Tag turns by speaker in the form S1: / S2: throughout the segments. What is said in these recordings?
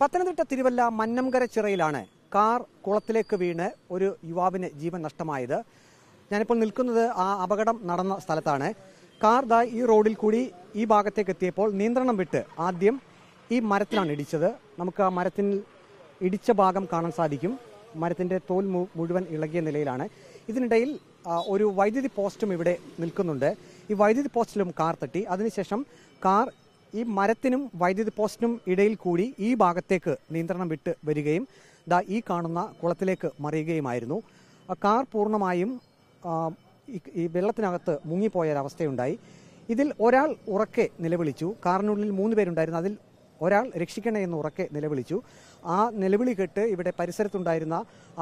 S1: പത്തനംതിട്ട തിരുവല്ല മന്നംകര ചിറയിലാണ് കാർ കുളത്തിലേക്ക് വീണ് ഒരു യുവാവിന് ജീവൻ നഷ്ടമായത്. ഞാനിപ്പോൾ നിൽക്കുന്നത് ആ അപകടം നടന്ന സ്ഥലത്താണ്. കാർ ദാ ഈ റോഡിൽ കൂടി ഈ ഭാഗത്തേക്ക് എത്തിയപ്പോൾ നിയന്ത്രണം വിട്ട് ആദ്യം ഈ മരത്തിലാണ് ഇടിച്ചത്. നമുക്ക് ആ മരത്തിൽ ഇടിച്ച ഭാഗം കാണാൻ സാധിക്കും. മരത്തിന്റെ തോൽ മുഴുവൻ ഇളകിയ നിലയിലാണ്. ഇതിനിടയിൽ ഒരു വൈദ്യുതി പോസ്റ്റും ഇവിടെ നിൽക്കുന്നുണ്ട്. ഈ വൈദ്യുതി പോസ്റ്റിലും കാർ തട്ടി. അതിനുശേഷം കാർ ഈ മരത്തിനും വൈദ്യുതി പോസ്റ്റിനും ഇടയിൽ കൂടി ഈ ഭാഗത്തേക്ക് നിയന്ത്രണം വിട്ട് വരികയും ദാ ഈ കാണുന്ന കുളത്തിലേക്ക് മറിയുകയുമായിരുന്നു. കാർ പൂർണമായും ഈ വെള്ളത്തിനകത്ത് മുങ്ങിപ്പോയൊരവസ്ഥയുണ്ടായി. ഇതിൽ ഒരാൾ ഉറക്കെ നിലവിളിച്ചു. കാറിനുള്ളിൽ മൂന്ന് പേരുണ്ടായിരുന്നു. അതിൽ ഒരാൾ രക്ഷിക്കണേ എന്ന് ഉറക്കെ നിലവിളിച്ചു. ആ നിലവിളി കെട്ട് ഇവിടെ പരിസരത്തുണ്ടായിരുന്ന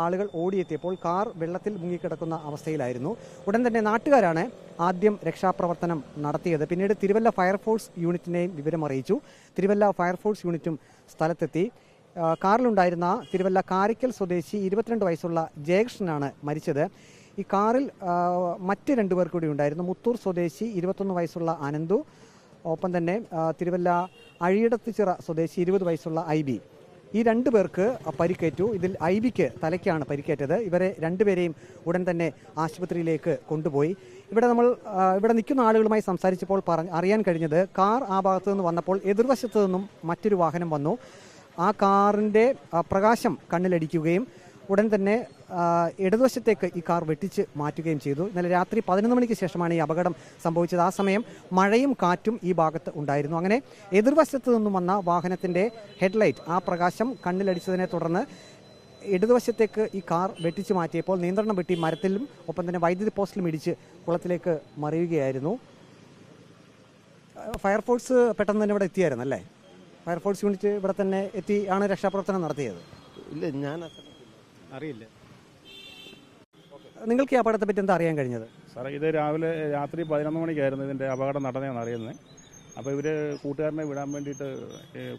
S1: ആളുകൾ ഓടിയെത്തിയപ്പോൾ കാർ വെള്ളത്തിൽ മുങ്ങിക്കിടക്കുന്ന അവസ്ഥയിലായിരുന്നു. ഉടൻ തന്നെ നാട്ടുകാരാണ് ആദ്യം രക്ഷാപ്രവർത്തനം നടത്തിയത്. പിന്നീട് തിരുവല്ല ഫയർഫോഴ്സ് യൂണിറ്റിനെയും വിവരമറിയിച്ചു തിരുവല്ല ഫയർഫോഴ്സ് യൂണിറ്റും സ്ഥലത്തെത്തി. കാറിലുണ്ടായിരുന്ന തിരുവല്ല കാരിക്കൽ സ്വദേശി ഇരുപത്തിരണ്ട് വയസ്സുള്ള ജയകൃഷ്ണനാണ് മരിച്ചത്. ഈ കാറിൽ മറ്റ് രണ്ടുപേർ കൂടി ഉണ്ടായിരുന്നു. മുത്തൂർ സ്വദേശി ഇരുപത്തൊന്ന് വയസ്സുള്ള അനന്തു ഒപ്പം തന്നെ തിരുവല്ല അഴിയടത്തുചിറ സ്വദേശി ഇരുപത് വയസ്സുള്ള ഐ ബി. ഈ രണ്ടു പേർക്ക് പരിക്കേറ്റു. ഇതിൽ ഐ ബിക്ക് തലയ്ക്കാണ് പരിക്കേറ്റത്. ഇവരെ രണ്ടുപേരെയും ഉടൻ തന്നെ ആശുപത്രിയിലേക്ക് കൊണ്ടുപോയി. ഇവിടെ നമ്മൾ ഇവിടെ നിൽക്കുന്ന ആളുകളുമായി സംസാരിച്ചപ്പോൾ അറിയാൻ കഴിഞ്ഞത് കാർ ആ ഭാഗത്തു നിന്ന് വന്നപ്പോൾ എതിർവശത്തു നിന്നും മറ്റൊരു വാഹനം വന്നു. ആ കാറിന്റെ പ്രകാശം കണ്ണിലടിക്കുകയും ഉടൻ തന്നെ ഇടതുവശത്തേക്ക് ഈ കാർ വെട്ടിച്ച് മാറ്റുകയും ചെയ്തു. ഇന്നലെ രാത്രി പതിനൊന്ന് മണിക്ക് ശേഷമാണ് ഈ അപകടം സംഭവിച്ചത്. ആ സമയം മഴയും കാറ്റും ഈ ഭാഗത്ത് ഉണ്ടായിരുന്നു. അങ്ങനെ എതിർവശത്ത് നിന്നും വന്ന വാഹനത്തിന്റെ ഹെഡ്ലൈറ്റ് ആ പ്രകാശം കണ്ണിലടിച്ചതിനെ തുടർന്ന് ഇടതുവശത്തേക്ക് ഈ കാർ വെട്ടിച്ച് മാറ്റിയപ്പോൾ നിയന്ത്രണം വെട്ടി മരത്തിലും ഒപ്പം തന്നെ വൈദ്യുതി പോസ്റ്റിലും ഇടിച്ച് കുളത്തിലേക്ക് മറിയുകയായിരുന്നു. ഫയർഫോഴ്സ് പെട്ടെന്ന് തന്നെ ഇവിടെ എത്തിയായിരുന്നു അല്ലേ ഫയർഫോഴ്സ് യൂണിറ്റ് ഇവിടെ തന്നെ എത്തി ആണ് രക്ഷാപ്രവർത്തനം നടത്തിയത്?
S2: ഇല്ല ഞാൻ. അറിയില്ല.
S1: നിങ്ങൾക്ക് ഈ അപകടത്തെ പറ്റി എന്താ അറിയാൻ കഴിഞ്ഞത്?
S3: സാറേ ഇത് രാവിലെ രാത്രി പതിനൊന്ന് മണിക്കായിരുന്നു ഇതിന്റെ അപകടം നടന്നതെന്ന് അറിയുന്നത്. അപ്പോൾ ഇവർ കൂട്ടുകാരനെ വിടാൻ വേണ്ടിയിട്ട്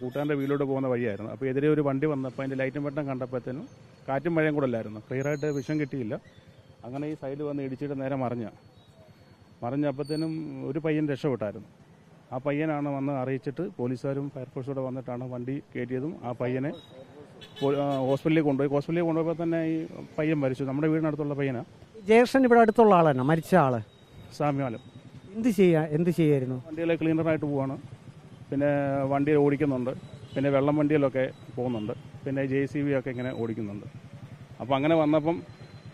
S3: കൂട്ടുകാരന്റെ വീട്ടിലോട്ട് പോകുന്ന വഴിയായിരുന്നു. അപ്പോൾ എതിരെ ഒരു വണ്ടി വന്നപ്പോൾ അതിന്റെ ലൈറ്റും വെട്ടം കണ്ടപ്പോഴത്തേനും കാറ്റും മഴയും കൂടെ അല്ലായിരുന്നു. ക്ലിയറായിട്ട് വിഷം കിട്ടിയില്ല. അങ്ങനെ ഈ സൈഡിൽ വന്ന് ഇടിച്ചിട്ട് നേരെ മറിഞ്ഞ. മറിഞ്ഞപ്പോഴത്തേനും ഒരു പയ്യൻ രക്ഷപ്പെട്ടായിരുന്നു. ആ പയ്യനാണ് വന്ന് അറിയിച്ചിട്ട് പോലീസുകാരും ഫയർഫോഴ്സും കൂടെ വന്നിട്ടാണ് വണ്ടി കയറ്റിയതും ആ പയ്യനെ ഹോസ്പിറ്റലിൽ കൊണ്ടുപോയി. ഹോസ്പിറ്റലിൽ കൊണ്ടുപോയപ്പോൾ തന്നെ ഈ പയ്യൻ മരിച്ചു. നമ്മുടെ വീടിനടുത്തുള്ള പയ്യനാണ്
S1: ജേഷൻ ഇവിടെ അടുത്തുള്ള ആളാണ് മരിച്ച ആൾ.
S3: സാമ്യാലം
S1: എന്ത് ചെയ്യാ എന്ത് ചെയ്യായിരുന്നു?
S3: വണ്ടികൾ ക്ലീനറായിട്ട് പോവാണ്. പിന്നെ വണ്ടിയിൽ ഓടിക്കുന്നുണ്ട്. പിന്നെ വെള്ളം വണ്ടിയിലൊക്കെ പോകുന്നുണ്ട്. പിന്നെ ജെ സി ബി ഒക്കെ ഇങ്ങനെ ഓടിക്കുന്നുണ്ട്. അപ്പോൾ അങ്ങനെ വന്നപ്പം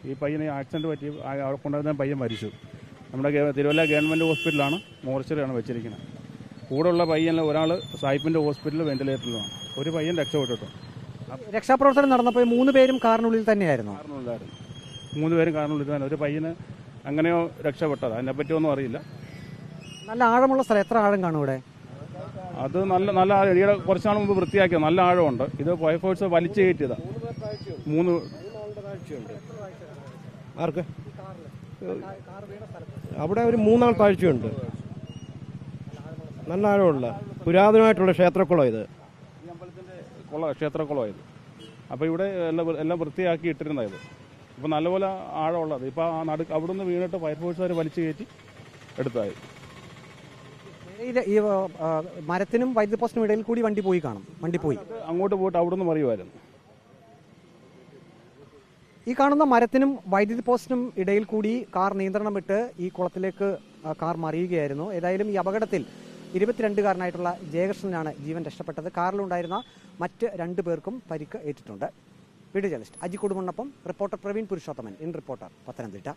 S3: ഈ പയ്യനെ ആക്സിഡന്റ് പറ്റി അവിടെ കൊണ്ടുവന്ന പയ്യൻ മരിച്ചു. നമ്മുടെ തിരുവല്ല ഗവൺമെന്റ് ഹോസ്പിറ്റലാണ് മോർച്ചറിയാണ് വെച്ചിരിക്കുന്നത്. കൂടെയുള്ള പയ്യനിൽ ഒരാൾ സായിപ്പിന്റെ ഹോസ്പിറ്റലിൽ വെന്റിലേറ്ററിലുമാണ് ഒരു പയ്യൻ രക്ഷപ്പെട്ടിട്ടു.
S1: രക്ഷാപ്രവർത്തനം നടന്നപ്പോൾ മൂന്ന് പേരും കാറിനുള്ളിൽ തന്നെയായിരുന്നു.
S3: കാരണമുണ്ടായിരുന്നു മൂന്ന് പേരും തന്നെ. ഒരു പയ്യന് അങ്ങനെയോ രക്ഷപ്പെട്ടത്? അതിനെപ്പറ്റി ഒന്നും അറിയില്ല.
S1: നല്ല ആഴമുള്ള സ്ഥലം. എത്ര ആഴം കാണും ഇവിടെ?
S3: അത് നല്ല നല്ല ആഴം. ഈയിടെ കുറച്ച് നാൾ മുമ്പ് വൃത്തിയാക്കിയത് നല്ല ആഴമുണ്ട്. ഇത് ഫയർഫോഴ്സ് വലിച്ചു കയറ്റിയതാ. മൂന്ന്
S2: ആർക്ക്? അവിടെ ഒരു മൂന്നാൾ താഴ്ചയുണ്ട്. നല്ല ആഴമുള്ള പുരാതനമായിട്ടുള്ള ക്ഷേത്രക്കുളം ഇത്.
S3: കുളം ക്ഷേത്രക്കുളമായത് അപ്പോൾ ഇവിടെ എല്ലാം എല്ലാം വൃത്തിയാക്കി ഇട്ടിരുന്നത് ഇപ്പോൾ നല്ലപോലെ ആഴമുള്ളത് ഇപ്പോൾ ആ നടു അവിടെ നിന്ന് വീണിട്ട് ഫയർഫോഴ്സുകാർ വലിച്ചു കയറ്റി എടുത്തായി
S1: ഈ മരത്തിനും വൈദ്യുതി പോസ്റ്റിനും ഇടയിൽ കൂടി വണ്ടി പോയി കാണും. വണ്ടി പോയി.
S3: അങ്ങോട്ട് പോയിട്ട് അവിടെ നിന്ന് മറിയുമായിരുന്നു.
S1: ഈ കാണുന്ന മരത്തിനും വൈദ്യുതി പോസ്റ്റിനും ഇടയിൽ കൂടി കാർ നിയന്ത്രണം വിട്ട് ഈ കുളത്തിലേക്ക് കാർ മറിയുകയായിരുന്നു. ഏതായാലും ഈ അപകടത്തിൽ ഇരുപത്തിരണ്ടുകാരനായിട്ടുള്ള ജയകൃഷ്ണനാണ് ജീവൻ രക്ഷപ്പെട്ടത്. കാറിലുണ്ടായിരുന്ന മറ്റ് രണ്ടു പേർക്കും പരിക്ക് ഏറ്റിട്ടുണ്ട്. Video journalist Aji കുടുംബണ്ണപ്പം reporter Praveen Purushothaman in reporter Pathanamthitta.